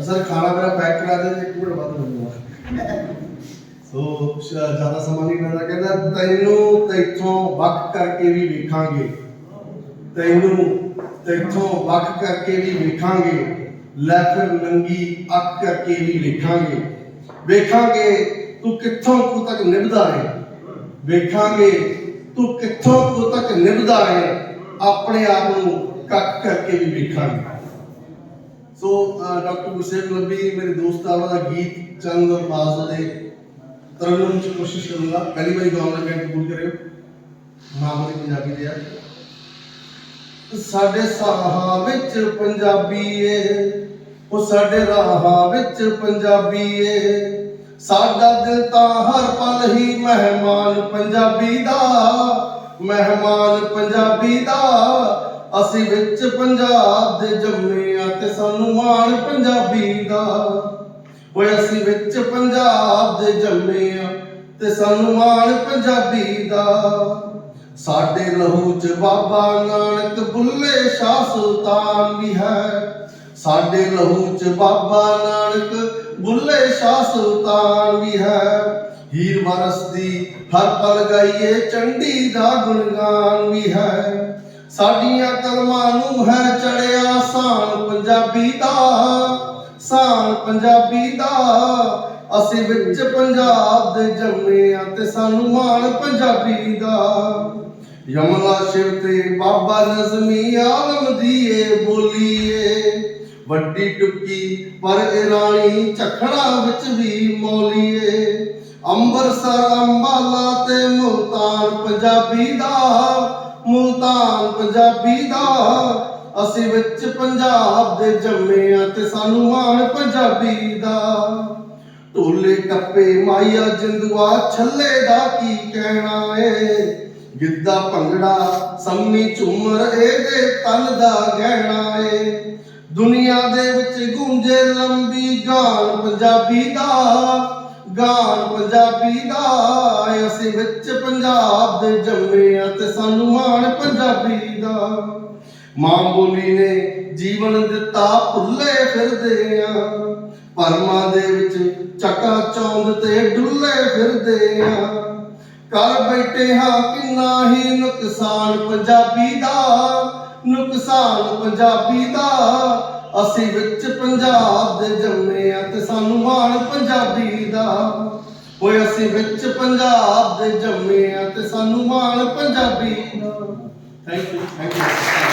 Sir ਖਾਣਾ ਮੇਰਾ pack ਕਰਾ ਦੇ ਇੱਕ ਮਿੰਟ ਬਾਅਦ ਮਿਲੂਗਾ ਸੋ ਜ਼ਿਆਦਾ ਸਮਾਂ ਨਹੀਂ ਲੈਣਾ ਕਹਿੰਦਾ, ਤੈਨੂੰ ਤੈਥੋਂ ਵੱਖ ਕਰਕੇ ਵੀ ਵੇਖਾਂਗੇ। ਤੈਨੂੰ ਤੈਥੋਂ ਵੱਖ ਕਰਕੇ ਵੀ ਵੇਖਾਂਗੇ। ਲੈ ਫਿਰ ਨੰਗੀ ਅੱਖ ਕਰਕੇ ਵੀ ਵੇਖਾਂਗੇ। ਵੇਖਾਂਗੇ ਤੂੰ ਕਿੱਥੋਂ ਕੁ ਤੱਕ ਨਿਭਦਾ ਹੈ। ਵੇਖਾਂਗੇ ਤੂੰ ਕਿੱਥੋਂ ਕੁ ਤੱਕ ਨਿਭਦਾ ਹੈ। ਆਪਣੇ ਆਪ ਨੂੰ ਕੱਕ ਕਰਕੇ ਵੀ ਵੇਖਾਂਗੇ। ਸੋ ਡਾਕਟਰ ਗੁਰਸੇਵ ਲੱਭੀ ਮੇਰੇ ਦੋਸਤਾਂ ਦਾ ਗੀਤ ਚੰਦ ਅਰਬਾਜ਼ ਦੇ ਤਰਨਮ ਚ ਕੋਸ਼ਿਸ਼ ਕਰੂੰਗਾ। ਪਹਿਲੀ ਵਾਰੀ ਗਾਉਣ ਲੱਗਿਆ ਕਬੂਲ ਕਰਿਓ। ਮਾਮੂਲੀ ਪੰਜਾਬੀ ਦੇ ਆ। ਸਾਡੇ ਸਾਹਾਂ ਵਿੱਚ ਪੰਜਾਬੀ ਏ, ਉਹ ਸਾਡੇ ਰਾਹਾਂ ਵਿੱਚ ਪੰਜਾਬੀ ਏ। ਸਾਡਾ ਦਿਲ ਤਾਂ ਹਰ ਪਲ ਹੀ ਮਹਿਮਾਨ ਪੰਜਾਬੀ ਦਾ, ਮਹਿਮਾਨ ਪੰਜਾਬੀ ਦਾ। ਅਸੀਂ ਵਿੱਚ ਪੰਜਾਬ ਦੇ ਜੰਮੇ ਆ ਤੇ ਸਾਨੂੰ ਮਾਣ ਪੰਜਾਬੀ ਦਾ। ਓਏ ਅਸੀਂ ਵਿੱਚ ਪੰਜਾਬ ਦੇ ਜੰਮੇ ਆ ਤੇ ਸਾਨੂੰ ਮਾਣ ਪੰਜਾਬੀ ਦਾ। ਸਾਡੇ ਲਹੂ ਚ ਬਾਬਾ ਨਾਨਕ ਬੁੱਲੇ ਸ਼ਾਹ ਸੁਲਤਾਨ ਵੀ ਹੈ। ਸਾਡੇ ਲਹੂ ਚ ਬਾਬਾ ਨਾਨਕ ਬੁੱਲੇ ਸ਼ਾਹ ਸੁਲਤਾਨ ਵੀ ਹੈ। ਹੀਰ ਵਰਸ ਦੀ ਹਰ ਪਲ ਗਾਈਏ ਚੰਡੀ ਦਾ ਗੁਣਗਾਨ ਵੀ ਹੈ। ਸਾਡੀਆਂ ਕਲਮਾਂ ਨੂੰ ਹੈ ਚੜਿਆ ਸਾਨ ਪੰਜਾਬੀ ਦਾ, ਸਾਨ ਪੰਜਾਬੀ ਦਾ। ਅਸੀਂ ਵਿੱਚ ਪੰਜਾਬ ਦੇ ਜੰਮੇ ਆ ਤੇ ਸਾਨੂੰ ਮਾਣ ਪੰਜਾਬੀ ਦਾ। ਯਮਲਾ ਸ਼ਿਵ ਤੇ ਬਾਬਾ ਨਜ਼ਮੀ ਆਲਮ ਦੀ ਏ ਬੋਲੀਏ। ਵੱਡੀ ਟੁੱਕੀ ਪਰ ਇਹ ਰਾਣੀ ਝਖੜਾ ਵਿੱਚ ਵੀ ਮੌਲੀਏ। ਅੰਮ੍ਰਿਤਸਰ ਅੰਬਾਲਾ ਤੇ ਮੁਲਤਾਨ ਪੰਜਾਬੀ ਦਾ। ਮੁਲਤਾਨ ਪੰਜਾਬੀ ਦਾ। ਅਸੀਂ ਵਿੱਚ ਪੰਜਾਬ ਦੇ ਜੰਮੇ ਆ ਤੇ ਸਾਨੂੰ ਮਾਣ ਪੰਜਾਬੀ ਦਾ। ਢੋਲੇ ਟੱਪੇ ਮਾਇਆ ਜਿੰਦੂਆ, ਛੱਲੇ ਦਾ ਕੀ ਕਹਿਣਾ ਏ? ਗਿੱਧਾ ਭੰਗੜਾ, ਸੰਮੀ ਝੂਮਰ, ਇਹਦੇ ਤਨ ਦਾ ਗਹਿਣਾ ਏ। ਦੁਨੀਆ ਦੇ ਵਿੱਚ ਗੂੰਜੇ ਲੰਬੀ ਗਾਨ ਪੰਜਾਬੀ ਦਾ। ਗਾਣ ਪੰਜਾਬੀ ਦਾ ਅਸੀਂ ਵਿੱਚ ਪੰਜਾਬ ਦੇ ਜੰਮੇ ਆ ਤੇ ਸਾਨੂੰ ਮਾਣ ਪੰਜਾਬੀ ਦਾ। ਮਾਂ ਬੋਲੀ ਨੇ ਜੀਵਨ ਦਿੱਤਾ ਭੁੱਲੇ ਫਿਰਦੇ ਆ ਪਰਮਾਂ ਦੇ ਵਿੱਚ ਚੱਕਾ ਚੌਂਦ ਤੇ ਡੁੱਲੇ ਫਿਰਦੇ ਆ ਕਰ ਬੈਠੇ ਹਾਂ ਕਿੰਨਾ ਹੀ ਨੁਕਸਾਨ ਪੰਜਾਬੀ ਦਾ। ਨੁਕਸਾਨ ਪੰਜਾਬੀ ਦਾ। ਅਸੀਂ ਵਿੱਚ ਪੰਜਾਬ ਦੇ ਜੰਮੇ ਆ ਤੇ ਸਾਨੂੰ ਮਾਣ ਪੰਜਾਬੀ ਦਾ ਓਏ ਅਸੀਂ ਵਿੱਚ ਪੰਜਾਬ ਦੇ ਜੰਮੇ ਆ ਤੇ ਸਾਨੂੰ ਮਾਣ ਪੰਜਾਬੀ। ਦਾ ਥੈਂਕ ਯੂ ਥੈਂਕ ਯੂ